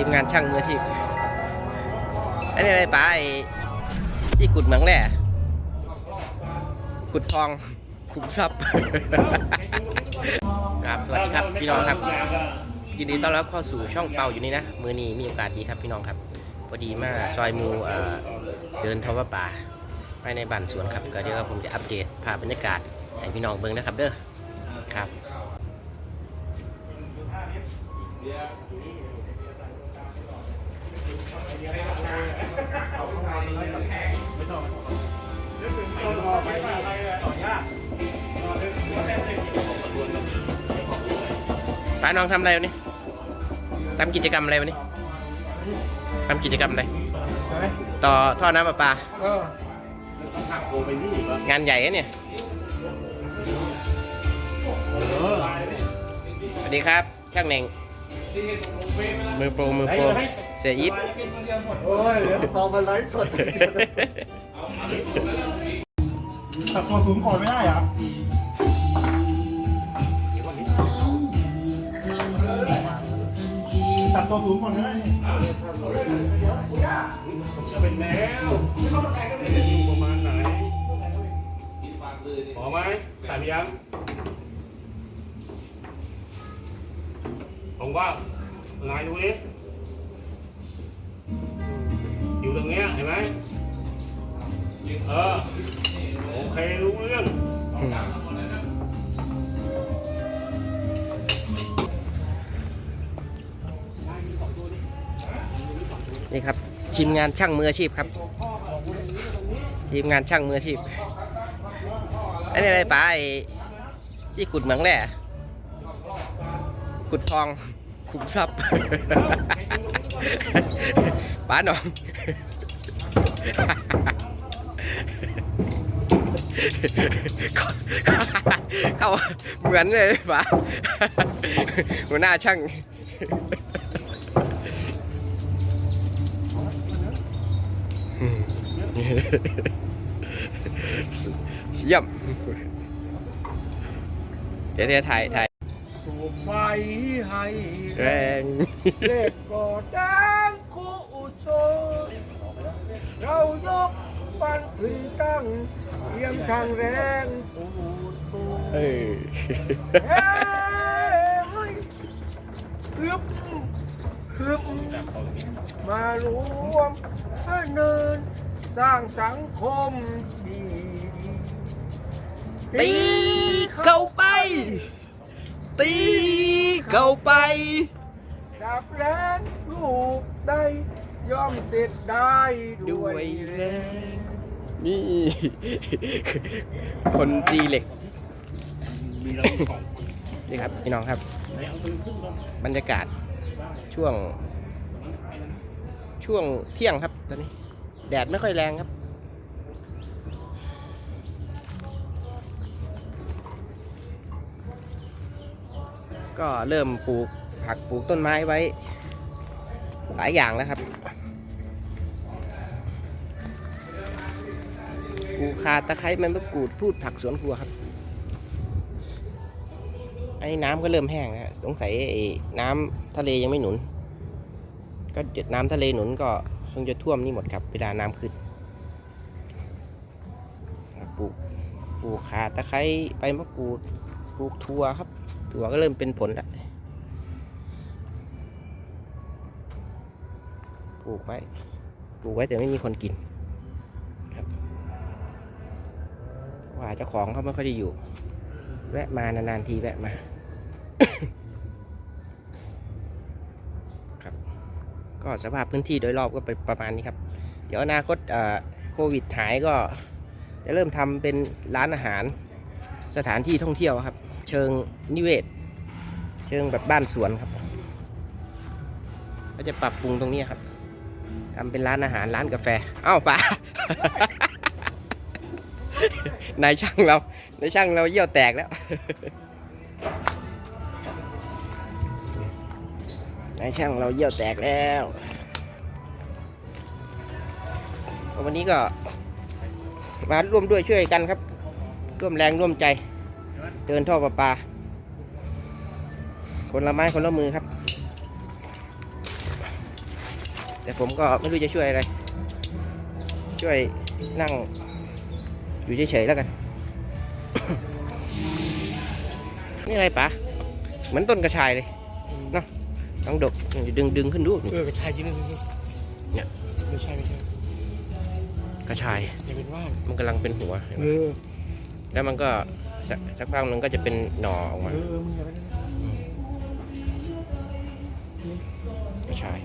ทีมงานช่างมืออาชีพอันนี้อะไรป๋าไอ้ที่ขุดเหมืองแร่ขุดทองขุมทรัพย์ครับสวัสดีครับพี่น้องครับยินดีต้อนรับเข้าสู่ช่องเปาอยู่นี่นะมือนี้มีโอกาสดีครับพี่น้องครับพอดีมาซอยมูเดินทว่าป่าไปในบ้านสวนครับก็เดี๋ยวผมจะอัปเดตภาพบรรยากาศให้พี่น้องเบิ่งนะครับเด้อครับ ป้าน้องทำอะไรวันนี้ทำกิจกรรมอะไรวันนี้ทำกิจกรรมอะไร ต่อท่อน้ำประปาเอองานใหญ่อะเนี่ย สวัสดีครับ ช่างเน่ง มือโปรมือโปรเสียอีทโอ้ยเดี๋ยวพอมาไลฟ์สดตัดตัวสูงก่อนไม่ได้เหรอตัดตัวสูงก่อนไม่ได้จะเป็นแมวจะอยู่ประมาณไหนพอไหมถามยังผมว่า ไงดูดิอยู่ตรงเนี้ยเห็นไหมเออโอเครู้เรื่องนี่ครับทีมงานช่างมืออาชีพครับทีมงานช่างมืออาชีพอันนี้อะไรป๋าไอ้ที่ขุดเหมืองแร่ขุดทอง ขุมทรัพย์ป๋าหนองเขาเหมือนเลยป๋าหัวหน้าช่างเยี่ยมเดี๋ยวถ่ายถ่าย สูบไฟให้แรงเล็กก็แดงคู่โชว์เรายกปันขึ้นตั้งเตรียมทางแรงปูดปูเออเฮ้ยฮึบฮึบมารวมเนินสร้างสังคมดีตีเข้าไป ตีเข้าไปดับแรงลูกได้ย่อมเสร็จได้ด้ด้ววยยแรแรงงนี่ คนตีเหล็กมีเราสองคนนี่ครับพี่น้องครับ ไหนเอาปืนขึ้นก่อนบรรยากาศช่วง ช่วงเที่ยงครับตอนนี้ แดดไม่ค่อยแรงครับ ก็เริ่มปลูกผักปลูกต้นไม้ไว้ หลายอย่างแล้วครับปลูกขาตะไคร้มันมะกรูดพูดผักสวนครัวครับไอ้น้ำก็เริ่มแห้งแล้วฮะสงสัยไอ้น้ำทะเลยังไม่หนุน ก็เดี๋ยวน้ำทะเลหนุนก็คงจะท่วมนี่หมดครับ เวลาน้ำขึ้นปลูกปลูกขาตะไคร้ใบมะกรูดปลูกถั่วครับ ถั่วก็เริ่มเป็นผลแล้วปลูกไว้ ปลูกไว้แต่ไม่มีคนกินครับว่าเจ้าของเขาไม่ค่อยได้อยู่ แวะมานานๆทีแวะมา ครับ ก็สภาพพื้นที่โดยรอบก็เป็นประมาณนี้ครับ เดี๋ยวอนาคตเอ่อโควิดหายก็ จะเริ่มทำเป็นร้านอาหารสถานที่ท่องเที่ยวครับ เชิงนิเวศ เชิงแบบบ้านสวนครับ ก็จะปรับปรุงตรงนี้ครับทำเป็นร้านอาหารร้านกาแฟ เอ้าป่านายช่างเราในช่างเราเยี่ยวแตกแล้วในช่างเราเยี่ยวแตกแล้วก็วันนี้ก็มาร่วมด้วยช่วยกันครับ ร่วมแรงร่วมใจ เดินท่อประปา คนละไม้คนละมือครับ แต่ผมก็ไม่รู้จะช่วยอะไร ช่วยนั่งอยู่เฉยๆแล้วกัน นี่อะไรปะเหมือนต้นกระชายเลยเนาะต้องดกนี่ดึงดึงขึ้นดูนี่เออกระชายจริงเนี่ยไม่ใช่ไม่ใช่กระชายอย่าเป็นว่านมันกำลังเป็นหัวเห็นไหเอมอแล้วมันก็ สักสักพักหนึงก็จะเป็นหน่อออกมาเออมึงอย่าไปนั่นกระชาย